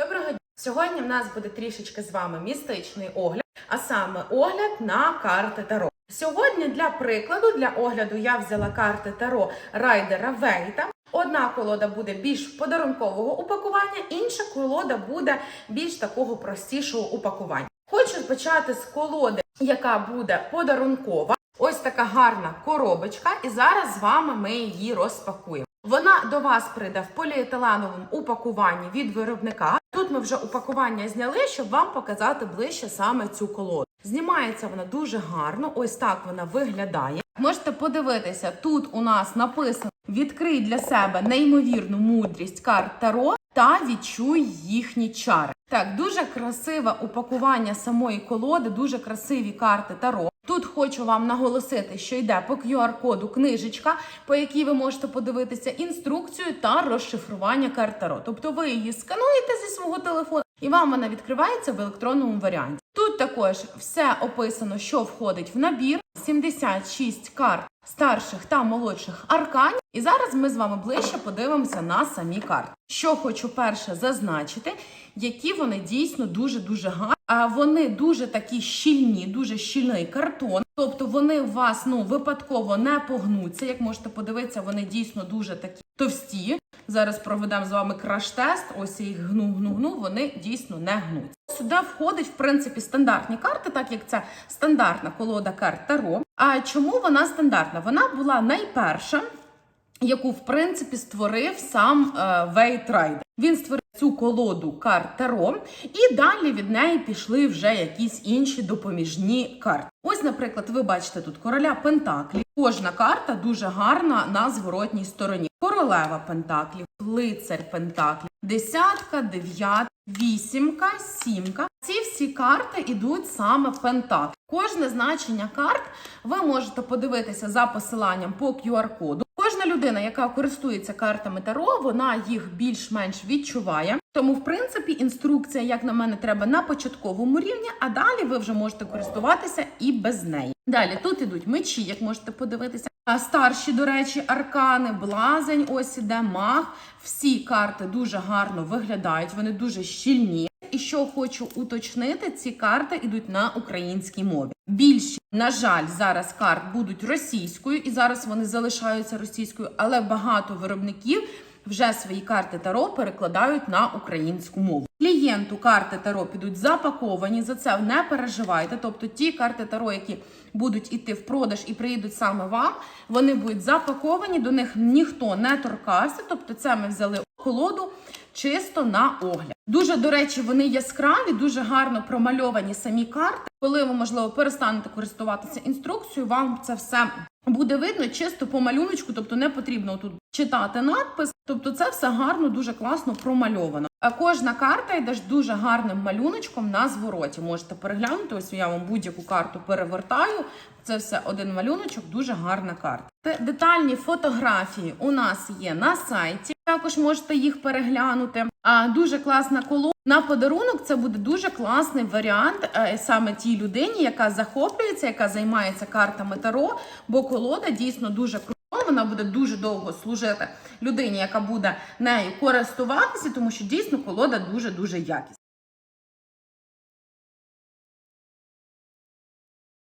Доброго дня! Сьогодні в нас буде трішечки з вами містичний огляд, а саме огляд на карти Таро. Сьогодні для прикладу, для огляду я взяла карти Таро Райдера Вейта. Одна колода буде більш подарункового упакування, інша колода буде більш такого простішого упакування. Хочу почати з колоди, яка буде подарункова. Ось така гарна коробочка, і зараз з вами ми її розпакуємо. Вона до вас прийде в поліетиленовому упакуванні від виробника. Тут ми вже упакування зняли, щоб вам показати ближче саме цю колоду. Знімається вона дуже гарно. Ось так вона виглядає. Можете подивитися, тут у нас написано: відкрий для себе неймовірну мудрість карт Таро та відчуй їхні чари. Так, дуже красиве упакування самої колоди, дуже красиві карти Таро. Тут хочу вам наголосити, що йде по QR-коду книжечка, по якій ви можете подивитися інструкцію та розшифрування карт Таро. Тобто ви її скануєте зі свого телефону, і вам вона відкривається в електронному варіанті. Тут також все описано, що входить в набір: 76 карт старших та молодших арканів. І зараз ми з вами ближче подивимося на самі карти. Що хочу перше зазначити, які вони дійсно дуже дуже гарні. А вони дуже такі щільні, дуже щільний картон. Тобто вони у вас ну випадково не погнуться. Як можете подивитися, вони дійсно дуже такі товсті. Зараз проведемо з вами краш-тест. Ось я їх гну, гну, гну. Вони дійсно не гнуться. Сюди входить в принципі стандартні карти, так як це стандартна колода карт Таро. А чому вона стандартна? Вона була найперша, яку в принципі створив сам е, Вейт Райдер. Він створив цю колоду карт Таро, і далі від неї пішли вже якісь інші допоміжні карти. Ось, наприклад, ви бачите тут короля Пентаклів. Кожна карта дуже гарна на зворотній стороні. Королева Пентаклів, лицар Пентаклів, десятка, дев'ятка, вісімка, сімка. Ці всі карти йдуть саме Пентаклів. Кожне значення карт ви можете подивитися за посиланням по QR-коду. Кожна людина, яка користується картами Таро, вона їх більш-менш відчуває. Тому, в принципі, інструкція, як на мене, треба на початковому рівні, а далі ви вже можете користуватися і без неї. Далі тут ідуть мечі, як можете подивитися. Старші, до речі, аркани, блазень, ось іде маг. Всі карти дуже гарно виглядають, вони дуже щільні. І що хочу уточнити, ці карти йдуть на українській мові. Більші, на жаль, зараз карт будуть російською, і зараз вони залишаються російською, але багато виробників вже свої карти Таро перекладають на українську мову. Клієнту карти Таро підуть запаковані. За це не переживайте. Тобто ті карти Таро, які будуть іти в продаж і приїдуть саме вам, вони будуть запаковані. До них ніхто не торкався. Тобто, це ми взяли колоду чисто на огляд. Дуже до речі, вони яскраві, дуже гарно промальовані самі карти. Коли ви можливо перестанете користуватися інструкцією, вам це все буде видно чисто по малюночку, тобто не потрібно тут читати надпис. Тобто, це все гарно, дуже класно промальовано. А кожна карта йде ж дуже гарним малюночком на звороті. Можете переглянути. Ось я вам будь-яку карту перевертаю. Це все один малюночок, дуже гарна карта. Детальні фотографії у нас є на сайті. Також можете їх переглянути. А дуже класна колода. На подарунок це буде дуже класний варіант е, саме тій людині, яка захоплюється, яка займається картами Таро, бо колода дійсно дуже крута. Вона буде дуже довго служити людині, яка буде нею користуватися, тому що дійсно колода дуже дуже якісна.